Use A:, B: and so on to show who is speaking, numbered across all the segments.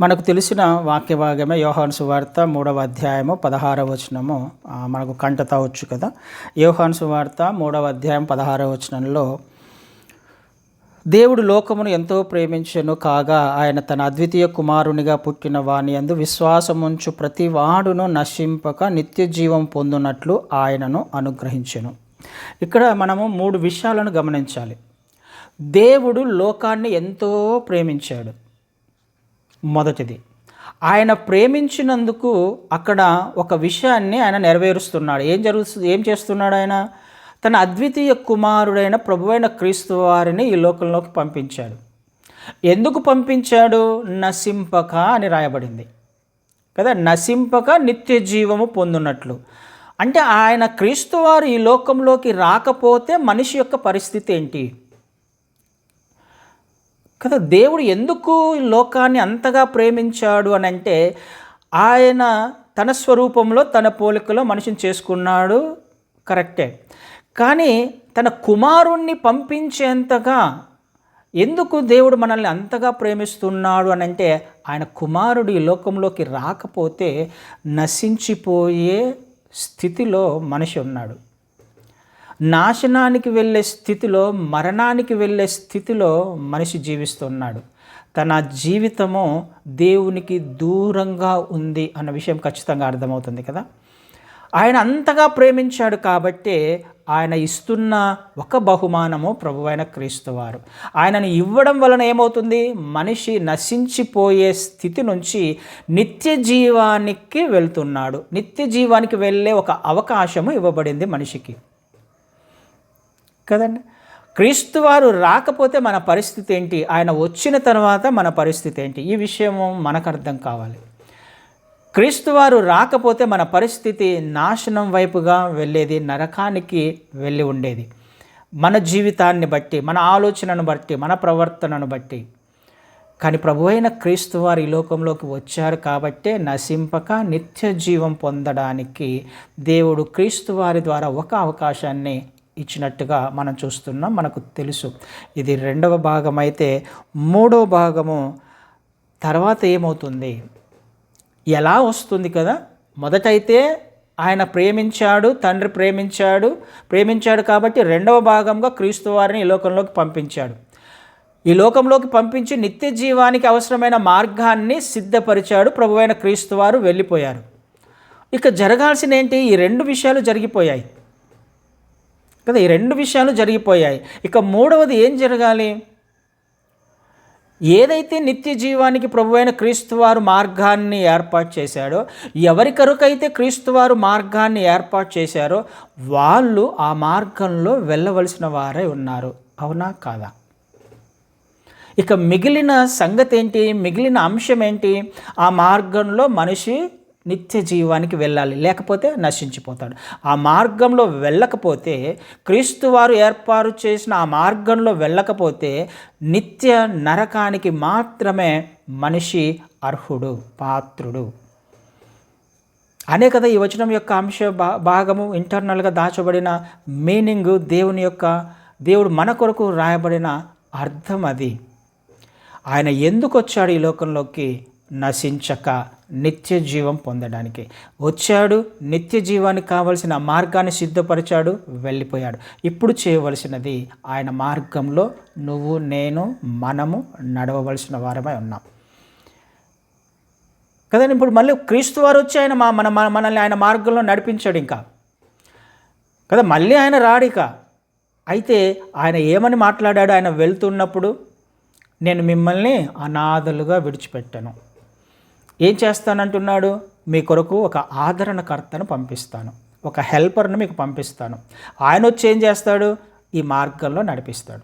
A: మనకు తెలిసిన వాక్యభాగమే యోహాను సువార్త మూడవ అధ్యాయము పదహారవ వచనము. మనకు కంటతా వచ్చు కదా. యోహాను సువార్త మూడవ అధ్యాయం పదహారవ వచనంలో దేవుడు లోకమును ఎంతో ప్రేమించను కాగా ఆయన తన అద్వితీయ కుమారునిగా పుట్టిన వాని అందు విశ్వాసముంచు ప్రతి వాడును నశింపక నిత్య జీవం పొందునట్లు ఆయనను అనుగ్రహించెను. ఇక్కడ మనము మూడు విషయాలను గమనించాలి. దేవుడు లోకాన్ని ఎంతో ప్రేమించాడు. మొదటిది. ఆయన ప్రేమించినందుకు అక్కడ ఒక విషయాన్ని ఆయన నెరవేరుస్తున్నాడు. ఏం జరుగుతుంది ఏం చేస్తున్నాడు ఆయన? తన అద్వితీయ కుమారుడైన ప్రభువైన క్రీస్తు వారిని ఈ లోకంలోకి పంపించాడు. ఎందుకు పంపించాడు? నసింపక అని రాయబడింది. కదా? నసింపక నిత్య జీవము పొందునట్లు. అంటే ఆయన క్రీస్తువారు ఈ లోకంలోకి రాకపోతే మనిషి యొక్క పరిస్థితి ఏంటి? కదా దేవుడు ఎందుకు ఈ లోకాన్ని అంతగా ప్రేమించాడు అని అంటే ఆయన తన స్వరూపంలో తన పోలికలో మనిషిని చేసుకున్నాడు. కరెక్టే. కానీ తన కుమారుణ్ణి పంపించేంతగా ఎందుకు దేవుడు మనల్ని అంతగా ప్రేమిస్తున్నాడు అని అంటే ఆయన కుమారుడు ఈ లోకంలోకి రాకపోతే నశించిపోయే స్థితిలో మనిషి ఉన్నాడు. నాశనానికి వెళ్ళే స్థితిలో మరణానికి వెళ్ళే స్థితిలో మనిషి జీవిస్తున్నాడు. తన జీవితము దేవునికి దూరంగా ఉంది అన్న విషయం ఖచ్చితంగా అర్థమవుతుంది కదా? ఆయన అంతగా ప్రేమించాడు కాబట్టే ఆయన ఇస్తున్న ఒక బహుమానము ప్రభువైన క్రీస్తువారు ఆయనను ఇవ్వడం వలన ఏమవుతుంది? మనిషి నశించిపోయే స్థితి నుంచి నిత్య జీవానికి వెళ్తున్నాడు. నిత్య జీవానికి వెళ్ళే ఒక అవకాశము ఇవ్వబడింది మనిషికి. కదండి? క్రీస్తు వారు రాకపోతే మన పరిస్థితి ఏంటి? ఆయన వచ్చిన తర్వాత మన పరిస్థితి ఏంటి? ఈ విషయం మనకు అర్థం కావాలి. క్రీస్తు వారు రాకపోతే మన పరిస్థితి నాశనం వైపుగా వెళ్ళేది నరకానికి వెళ్ళి ఉండేది. మన జీవితాన్ని బట్టి మన ఆలోచనను బట్టి మన ప్రవర్తనను బట్టి. కానీ ప్రభు అయిన క్రీస్తు వారు ఈ లోకంలోకి వచ్చారు కాబట్టే నశింపక నిత్య జీవం పొందడానికి దేవుడు క్రీస్తు వారి ద్వారా ఒక అవకాశాన్ని ఇచ్చినట్టుగా మనం చూస్తున్నాం మనకు తెలుసు. ఇది రెండవ భాగం అయితే మూడవ భాగము తర్వాత ఏమవుతుంది? ఎలా వస్తుంది కదా? మొదటైతే ఆయన ప్రేమించాడు తండ్రి ప్రేమించాడు ప్రేమించాడు కాబట్టి రెండవ భాగంగా క్రీస్తు వారిని ఈ లోకంలోకి పంపించాడు. ఈ లోకంలోకి పంపించి నిత్య జీవానికి అవసరమైన మార్గాన్ని సిద్ధపరిచాడు ప్రభువైన క్రీస్తు వారు వెళ్ళిపోయారు. ఇక జరగాల్సిన ఏంటి ఈ రెండు విషయాలు జరిగిపోయాయి. కదా ఈ రెండు విషయాలు జరిగిపోయాయి. ఇక మూడవది ఏం జరగాలి? ఏదైతే నిత్య జీవానికి ప్రభువైన క్రీస్తువారు మార్గాన్ని ఏర్పాటు చేశాడో ఎవరి కొరకైతే క్రీస్తువారు మార్గాన్ని ఏర్పాటు చేశారో వాళ్ళు ఆ మార్గంలో వెళ్ళవలసిన వారే ఉన్నారు. అవునా కాదా? ఇక మిగిలిన సంగతి ఏంటి మిగిలిన అంశం ఏంటి? ఆ మార్గంలో మనిషి నిత్య జీవానికి వెళ్ళాలి లేకపోతే నశించిపోతాడు. ఆ మార్గంలో వెళ్ళకపోతే క్రీస్తు వారు ఏర్పాటు చేసిన ఆ మార్గంలో వెళ్ళకపోతే నిత్య నరకానికి మాత్రమే మనిషి అర్హుడు పాత్రుడు. అనే కదా ఈ వచనం యొక్క అంశ భా భాగము. ఇంటర్నల్గా దాచబడిన మీనింగ్ దేవుని యొక్క దేవుడు మన కొరకు రాయబడిన అర్థం అది. ఆయన ఎందుకు వచ్చాడు ఈ లోకంలోకి? నశించక నిత్య జీవం పొందడానికి. వచ్చాడు నిత్య జీవానికి కావలసిన మార్గాన్ని సిద్ధపరిచాడు వెళ్ళిపోయాడు. ఇప్పుడు చేయవలసినది ఆయన మార్గంలో నువ్వు నేను మనము నడవవలసిన వారమై ఉన్నాం. కదండి ఇప్పుడు మళ్ళీ క్రీస్తు వారు వచ్చి ఆయన మా మన మన- మనల్ని ఆయన మార్గంలో నడిపించాడు ఇంకా. కదా మళ్ళీ ఆయన రాడిక అయితే ఆయన ఏమని మాట్లాడాడు? ఆయన వెళ్తున్నప్పుడు నేను మిమ్మల్ని అనాథలుగా విడిచిపెట్టాను. ఏం చేస్తానంటున్నాడు? మీ కొరకు ఒక ఆదరణకర్తను పంపిస్తాను. ఒక హెల్పర్ను మీకు పంపిస్తాను. ఆయన వచ్చి ఏం చేస్తాడు? ఈ మార్గంలో నడిపిస్తాడు.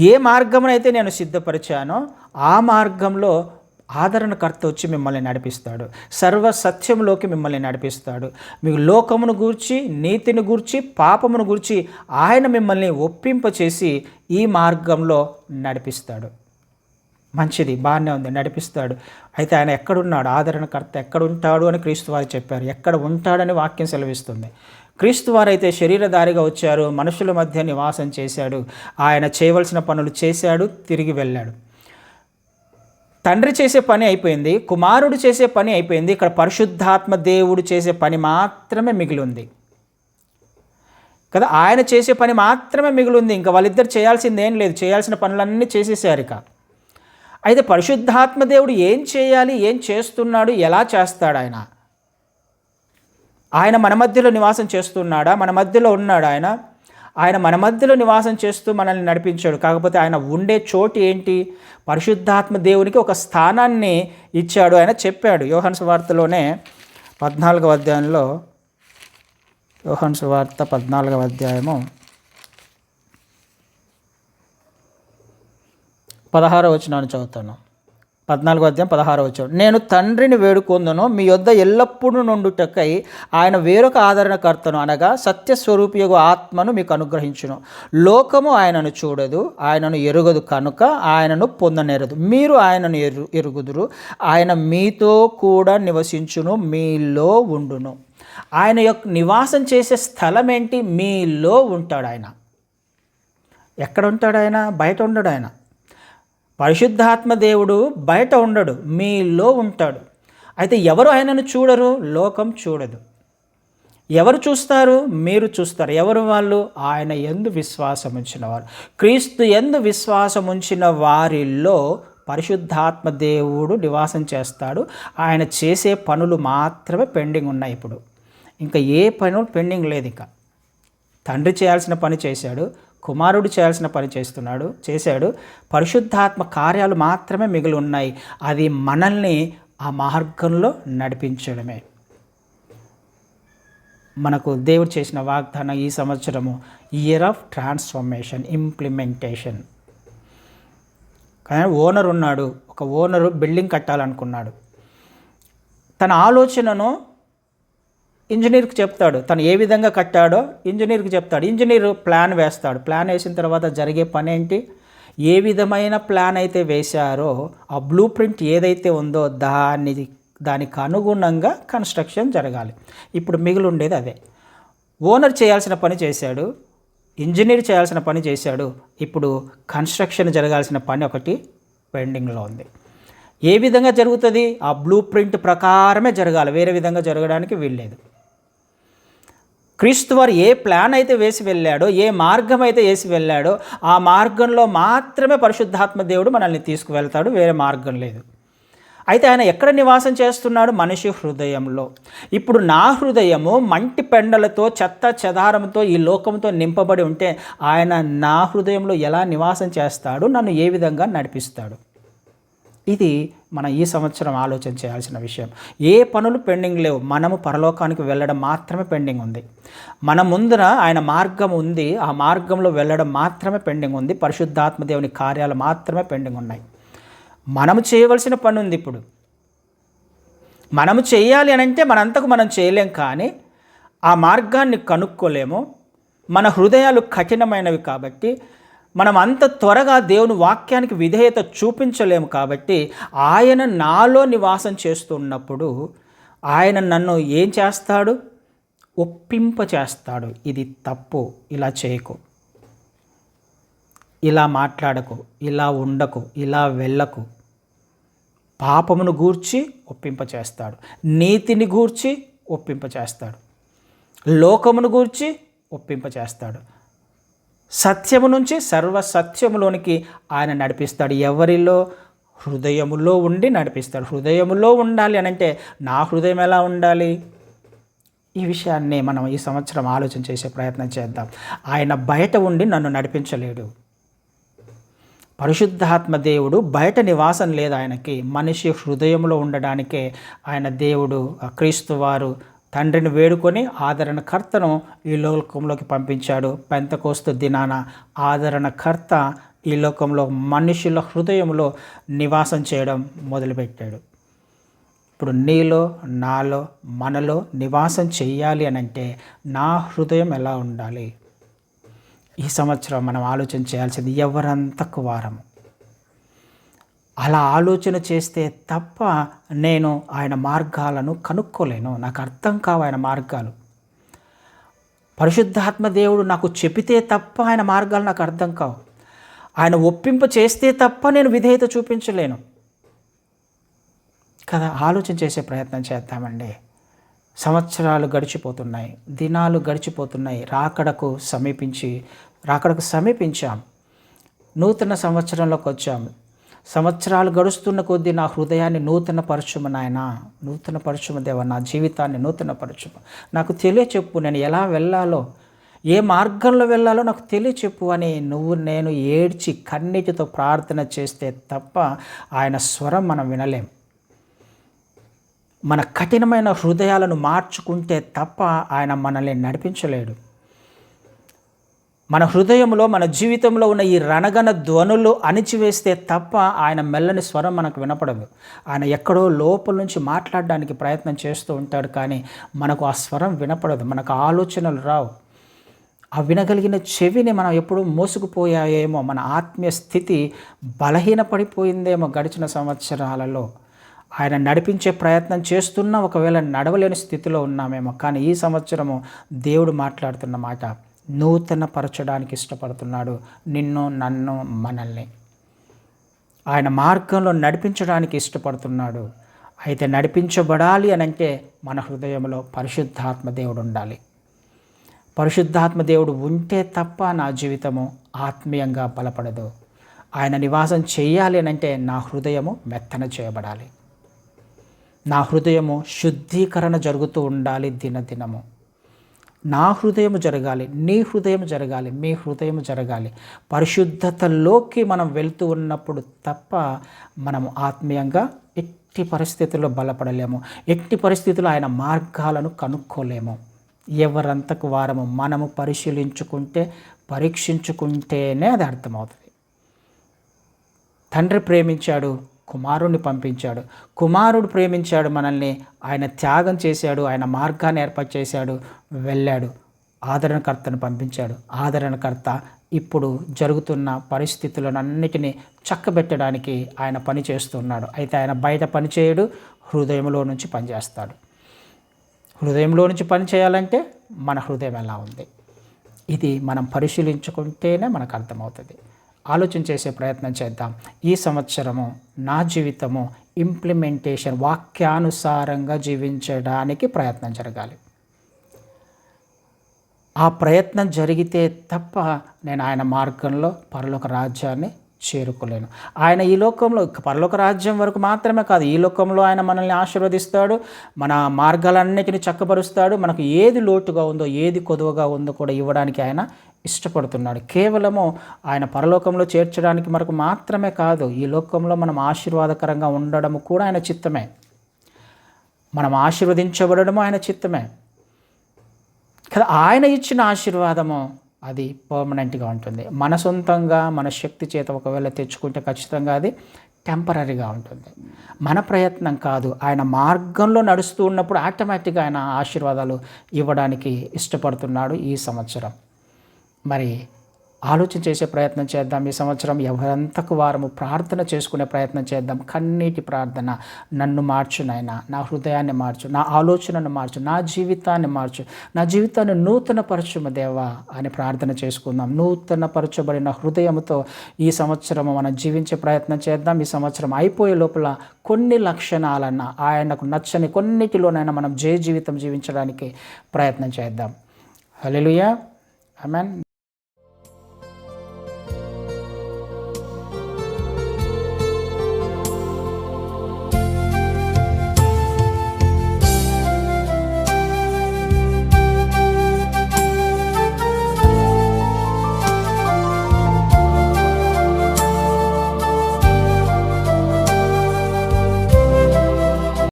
A: ఏ మార్గమునైతే నేను సిద్ధపరిచానో ఆ మార్గంలో ఆదరణకర్త వచ్చి మిమ్మల్ని నడిపిస్తాడు. సర్వ సత్యంలోకి మిమ్మల్ని నడిపిస్తాడు. మీకు లోకమును గూర్చి నీతిని గూర్చి పాపమును గూర్చి ఆయన మిమ్మల్ని ఒప్పింపచేసి ఈ మార్గంలో నడిపిస్తాడు. మంచిది బాగానే ఉంది నడిపిస్తాడు. అయితే ఆయన ఎక్కడున్నాడు? ఆదరణకర్త ఎక్కడ ఉంటాడు అని క్రీస్తు వారు చెప్పారు. ఎక్కడ ఉంటాడని వాక్యం సెలవిస్తుంది. క్రీస్తు వారైతే శరీరధారిగా వచ్చారు మనుషుల మధ్య నివాసం చేశాడు. ఆయన చేయవలసిన పనులు చేశాడు తిరిగి వెళ్ళాడు. తండ్రి చేసే పని అయిపోయింది కుమారుడు చేసే పని అయిపోయింది ఇక్కడ పరిశుద్ధాత్మ దేవుడు చేసే పని మాత్రమే మిగిలి ఉంది కదా ఆయన చేసే పని మాత్రమే మిగిలి ఉంది ఇంకా వాళ్ళిద్దరు చేయాల్సింది ఏం లేదు చేయాల్సిన పనులన్నీ చేసేసారు ఇక. అయితే పరిశుద్ధాత్మ దేవుడు ఏం చేయాలి ఏం చేస్తున్నాడు ఎలా చేస్తాడు ఆయన? ఆయన మన మధ్యలో నివాసం చేస్తున్నాడా? మన మధ్యలో ఉన్నాడు ఆయన. ఆయన మన మధ్యలో నివాసం చేస్తూ మనల్ని నడిపించాడు. కాకపోతే ఆయన ఉండే చోటు ఏంటి? పరిశుద్ధాత్మ దేవునికి ఒక స్థానాన్ని ఇచ్చాడు ఆయన చెప్పాడు. యోహన్స్ వార్తలోనే పద్నాలుగవ అధ్యాయంలో యోహన్స్ వార్త పద్నాలుగవ అధ్యాయము పదహారో వచనాన్ని చదువుతాను. పద్నాలుగో అధ్యాయం పదహారో వచ్చాడు నేను తండ్రిని వేడుకొందును మీ యొద్ద ఎల్లప్పుడూ నుండుటకై ఆయన వేరొక ఆదరణకర్తను అనగా సత్యస్వరూపియగు ఆత్మను మీకు అనుగ్రహించును. లోకము ఆయనను చూడదు ఆయనను ఎరుగదు కనుక ఆయనను పొందనేరదు. మీరు ఆయనను ఎరు ఎరుగుదురు ఆయన మీతో కూడా నివసించును మీలో ఉండును. ఆయన యొక్క నివాసం చేసే స్థలం ఏంటి మీలో ఉంటాడు ఆయన ఎక్కడ ఉంటాడు ఆయన బయట ఉండడు ఆయన పరిశుద్ధాత్మ దేవుడు బయట ఉండడు మీలో ఉంటాడు. అయితే ఎవరు ఆయనను చూడరు? లోకం చూడదు. ఎవరు చూస్తారు? మీరు చూస్తారు. ఎవరు వాళ్ళు? ఆయన ఎందు విశ్వాసం ఉంచిన వారు. క్రీస్తు ఎందు విశ్వాసం ఉంచిన వారిలో పరిశుద్ధాత్మ దేవుడు నివాసం చేస్తాడు. ఆయన చేసే పనులు మాత్రమే పెండింగ్ ఉన్నాయి ఇప్పుడు. ఇంకా ఏ పనులు పెండింగ్ లేదు ఇంకా. తండ్రి చేయాల్సిన పని చేశాడు. కుమారుడు చేయాల్సిన పని చేస్తున్నాడు చేశాడు. పరిశుద్ధాత్మ కార్యాలు మాత్రమే మిగిలి ఉన్నాయి. అది మనల్ని ఆ మార్గంలో నడిపించడమే. మనకు దేవుడు చేసిన వాగ్దానం ఈ సంవత్సరము ఇయర్ ఆఫ్ ట్రాన్స్ఫర్మేషన్ ఇంప్లిమెంటేషన్ కానీ ఓనర్ ఉన్నాడు ఒక ఓనరు బిల్డింగ్ కట్టాలనుకున్నాడు. తన ఆలోచనను ఇంజనీర్కి చెప్తాడు. తను ఏ విధంగా కట్టాడో ఇంజనీర్కి చెప్తాడు. ఇంజనీర్ ప్లాన్ వేస్తాడు. ప్లాన్ వేసిన తర్వాత జరిగే పని ఏంటి? ఏ విధమైన ప్లాన్ అయితే వేశారో ఆ బ్లూ ప్రింట్ ఏదైతే ఉందో దాన్ని దానికి అనుగుణంగా కన్స్ట్రక్షన్ జరగాలి. ఇప్పుడు మిగిలి ఉండేది అదే. ఓనర్ చేయాల్సిన పని చేశాడు. ఇంజనీర్ చేయాల్సిన పని చేశాడు. ఇప్పుడు కన్స్ట్రక్షన్ జరగాల్సిన పని ఒకటి పెండింగ్లో ఉంది. ఏ విధంగా జరుగుతుంది? ఆ బ్లూ ప్రింట్ ప్రకారమే జరగాలి. వేరే విధంగా జరగడానికి వీల్లేదు. క్రీస్తు వారు ఏ ప్లాన్ అయితే వేసి వెళ్ళాడో ఏ మార్గం అయితే వేసి వెళ్ళాడో ఆ మార్గంలో మాత్రమే పరిశుద్ధాత్మ దేవుడు మనల్ని తీసుకువెళ్తాడు వేరే మార్గం లేదు. అయితే ఆయన ఎక్కడ నివాసం చేస్తున్నాడు? మనిషి హృదయంలో. ఇప్పుడు నా హృదయము మంటి పెండలతో చెత్త చెదారంతో ఈ లోకంతో నింపబడి ఉంటే ఆయన నా హృదయంలో ఎలా నివాసం చేస్తాడు? నన్ను ఏ విధంగా నడిపిస్తాడు? ఇది మనం ఈ సంవత్సరం ఆలోచన చేయాల్సిన విషయం. ఏ పనులు పెండింగ్ లేవు. మనము పరలోకానికి వెళ్ళడం మాత్రమే పెండింగ్ ఉంది. మన ముందున ఆయన మార్గం ఉంది. ఆ మార్గంలో వెళ్ళడం మాత్రమే పెండింగ్ ఉంది. పరిశుద్ధాత్మ దేవుని కార్యాలు మాత్రమే పెండింగ్ ఉన్నాయి. మనము చేయవలసిన పని ఉంది ఇప్పుడు. మనము చేయాలి అని అంటే మనంతకు మనం చేయలేం కానీ ఆ మార్గాన్ని కనుక్కోలేము. మన హృదయాలు కఠినమైనవి కాబట్టి మనం అంత త్వరగా దేవుని వాక్యానికి విధేయత చూపించలేము కాబట్టి ఆయన నాలో నివాసం చేస్తున్నప్పుడు ఆయన నన్ను ఏం చేస్తాడు? ఒప్పింప చేస్తాడు. ఇది తప్పు. ఇలా చేయకు. ఇలా మాట్లాడకు. ఇలా ఉండకు. ఇలా వెళ్ళకు. పాపమును గూర్చి ఒప్పింప చేస్తాడు. నీతిని గూర్చి ఒప్పింప చేస్తాడు. లోకమును గూర్చి ఒప్పింప చేస్తాడు. సత్యము నుంచి సర్వ సత్యములోనికి ఆయన నడిపిస్తాడు. ఎవరిలో? హృదయములో ఉండి నడిపిస్తాడు. హృదయములో ఉండాలి అని అంటే నా హృదయం ఎలా ఉండాలి? ఈ విషయాన్ని మనం ఈ సంవత్సరం ఆలోచన చేసే ప్రయత్నం చేద్దాం. ఆయన బయట ఉండి నన్ను నడిపించలేడు. పరిశుద్ధాత్మ దేవుడు బయట నివాసం లేదు ఆయనకి. మనిషి హృదయంలో ఉండడానికే ఆయన దేవుడు క్రీస్తు వారు తండ్రిని వేడుకొని ఆదరణకర్తను ఈ లోకంలోకి పంపించాడు. పెంతకోస్తు దినాన ఆదరణకర్త ఈ లోకంలో మనుషుల హృదయంలో నివాసం చేయడం మొదలుపెట్టాడు. ఇప్పుడు నీలో నాలో మనలో నివాసం చేయాలి అని అంటే నా హృదయం ఎలా ఉండాలి? ఈ సంవత్సరం మనం ఆలోచన చేయాల్సింది ఎవరంతకు వారము? అలా ఆలోచన చేస్తే తప్ప నేను ఆయన మార్గాలను కనుక్కోలేను. నాకు అర్థం కావు ఆయన మార్గాలు. పరిశుద్ధాత్మ దేవుడు నాకు చెబితే తప్ప ఆయన మార్గాలు నాకు అర్థం కావు. ఆయన ఒప్పింప చేస్తే తప్ప నేను విధేయత చూపించలేను. కదా ఆలోచన చేసే ప్రయత్నం చేద్దామండి. సంవత్సరాలు గడిచిపోతున్నాయి దినాలు గడిచిపోతున్నాయి. రాకడకు సమీపించి రాకడకు సమీపించాం. నూతన సంవత్సరంలోకి వచ్చాము సంవత్సరాలు గడుస్తున్న కొద్దీ నా హృదయాన్ని నూతన పరచుము నాయన. నూతన పరచుము దేవ నా జీవితాన్ని నూతన పరచుము నాకు తెలియచెప్పు నేను ఎలా వెళ్ళాలో ఏ మార్గంలో వెళ్ళాలో నాకు తెలియచెప్పు అని నువ్వు నేను ఏడ్చి కన్నీటితో ప్రార్థన చేస్తే తప్ప ఆయన స్వరం మనం వినలేం. మన కఠినమైన హృదయాలను మార్చుకుంటే తప్ప ఆయన మనల్ని నడిపించలేడు. మన హృదయంలో మన జీవితంలో ఉన్న ఈ రణగన ధ్వనులు అణిచివేస్తే తప్ప ఆయన మెల్లని స్వరం మనకు వినపడదు. ఆయన ఎక్కడో లోపల నుంచి మాట్లాడడానికి ప్రయత్నం చేస్తూ ఉంటాడు కానీ మనకు ఆ స్వరం వినపడదు. మనకు ఆలోచనలు రావు. ఆ వినగలిగిన చెవిని మనం ఎప్పుడు మోసుకుపోయాయేమో మన ఆత్మీయ స్థితి బలహీనపడిపోయిందేమో గడిచిన సంవత్సరాలలో. ఆయన నడిపించే ప్రయత్నం చేస్తున్నా ఒకవేళ నడవలేని స్థితిలో ఉన్నామేమో కానీ ఈ సంవత్సరము దేవుడు మాట్లాడుతున్న మాట నూతనపరచడానికి ఇష్టపడుతున్నాడు. నిన్ను నన్ను మనల్ని. ఆయన మార్గంలో నడిపించడానికి ఇష్టపడుతున్నాడు. అయితే నడిపించబడాలి అని అంటే మన హృదయంలో పరిశుద్ధాత్మ దేవుడు ఉండాలి. పరిశుద్ధాత్మ దేవుడు ఉంటే తప్ప నా జీవితము ఆత్మీయంగా బలపడదు. ఆయన నివాసం చేయాలి అని అంటే నా హృదయము మెత్తన చేయబడాలి. నా హృదయము శుద్ధీకరణ జరుగుతూ ఉండాలి దినదినము. నా హృదయం జరగాలి నీ హృదయం జరగాలి మీ హృదయం జరగాలి. పరిశుద్ధతలోకి మనం వెళ్తూ ఉన్నప్పుడు తప్ప మనం ఆత్మీయంగా ఎట్టి పరిస్థితుల్లో బలపడలేము. ఎట్టి పరిస్థితుల్లో ఆయన మార్గాలను కనుక్కోలేము. ఎవరంతకు వారము మనము పరిశీలించుకుంటే పరీక్షించుకుంటేనే అది అర్థమవుతుంది. తండ్రి ప్రేమించాడు కుమారుణ్ణి పంపించాడు. కుమారుడు ప్రేమించాడు మనల్ని. ఆయన త్యాగం చేశాడు. ఆయన మార్గాన్ని ఏర్పాటు చేశాడు. వెళ్ళాడు. ఆదరణకర్తను పంపించాడు. ఆదరణకర్త ఇప్పుడు జరుగుతున్న పరిస్థితులన్నిటినీ చక్కబెట్టడానికి ఆయన పని చేస్తున్నాడు. అయితే ఆయన బయట పని చేయడు. హృదయంలో నుంచి పనిచేస్తాడు హృదయంలో నుంచి పని చేయాలంటే మన హృదయం ఎలా ఉంది? ఇది మనం పరిశీలించుకుంటేనే మనకు అర్థమవుతుంది. ఆలోచన చేసే ప్రయత్నం చేద్దాం. ఈ సంవత్సరము నా జీవితము ఇంప్లిమెంటేషన్ వాక్యానుసారంగా జీవించడానికి ప్రయత్నం జరగాలి. ఆ ప్రయత్నం జరిగితే తప్ప నేను ఆయన మార్గంలో పరలోక రాజ్యాన్ని చేరుకోలేను. ఆయన ఈ లోకంలో పరలోక రాజ్యం వరకు మాత్రమే కాదు ఈ లోకంలో ఆయన మనల్ని ఆశీర్వదిస్తాడు మన మార్గాలన్నిటిని చక్కపరుస్తాడు మనకు ఏది లోటుగా ఉందో ఏది కొదువగా ఉందో కూడా ఇవ్వడానికి ఆయన ఇష్టపడుతున్నాడు. కేవలము ఆయన పరలోకంలో చేర్చడానికి మనకు మాత్రమే కాదు ఈ లోకంలో మనం ఆశీర్వాదకరంగా ఉండడం కూడా ఆయన చిత్తమే. మనం ఆశీర్వదించబడము ఆయన చిత్తమే. కదా ఆయన ఇచ్చిన ఆశీర్వాదము అది పర్మనెంట్గా ఉంటుంది. మన సొంతంగా మన శక్తి చేత ఒకవేళ తెచ్చుకుంటే ఖచ్చితంగా అది టెంపరీగా ఉంటుంది. మన ప్రయత్నం కాదు ఆయన మార్గంలో నడుస్తూ ఉన్నప్పుడు ఆటోమేటిక్గా ఆయన ఆశీర్వాదాలు ఇవ్వడానికి ఇష్టపడుతున్నాడు ఈ సంవత్సరం. మరి ఆలోచన చేసే ప్రయత్నం చేద్దాం. ఈ సంవత్సరం ఎవరంతకు వారము ప్రార్థన చేసుకునే ప్రయత్నం చేద్దాం. కన్నీటి ప్రార్థన. నన్ను మార్చు నాయన. నా హృదయాన్ని మార్చు. నా ఆలోచనను మార్చు. నా జీవితాన్ని మార్చు. నా జీవితాన్ని నూతనపరచుమ దేవా అని ప్రార్థన చేసుకుందాం. నూతన పరచబడిన హృదయంతో ఈ సంవత్సరం మనం జీవించే ప్రయత్నం చేద్దాం. ఈ సంవత్సరం అయిపోయే లోపల కొన్ని లక్షణాలన్న ఆయనకు నచ్చని కొన్నిటిలోనైనా మనం జయ జీవితం జీవించడానికి ప్రయత్నం చేద్దాం. Hello I mean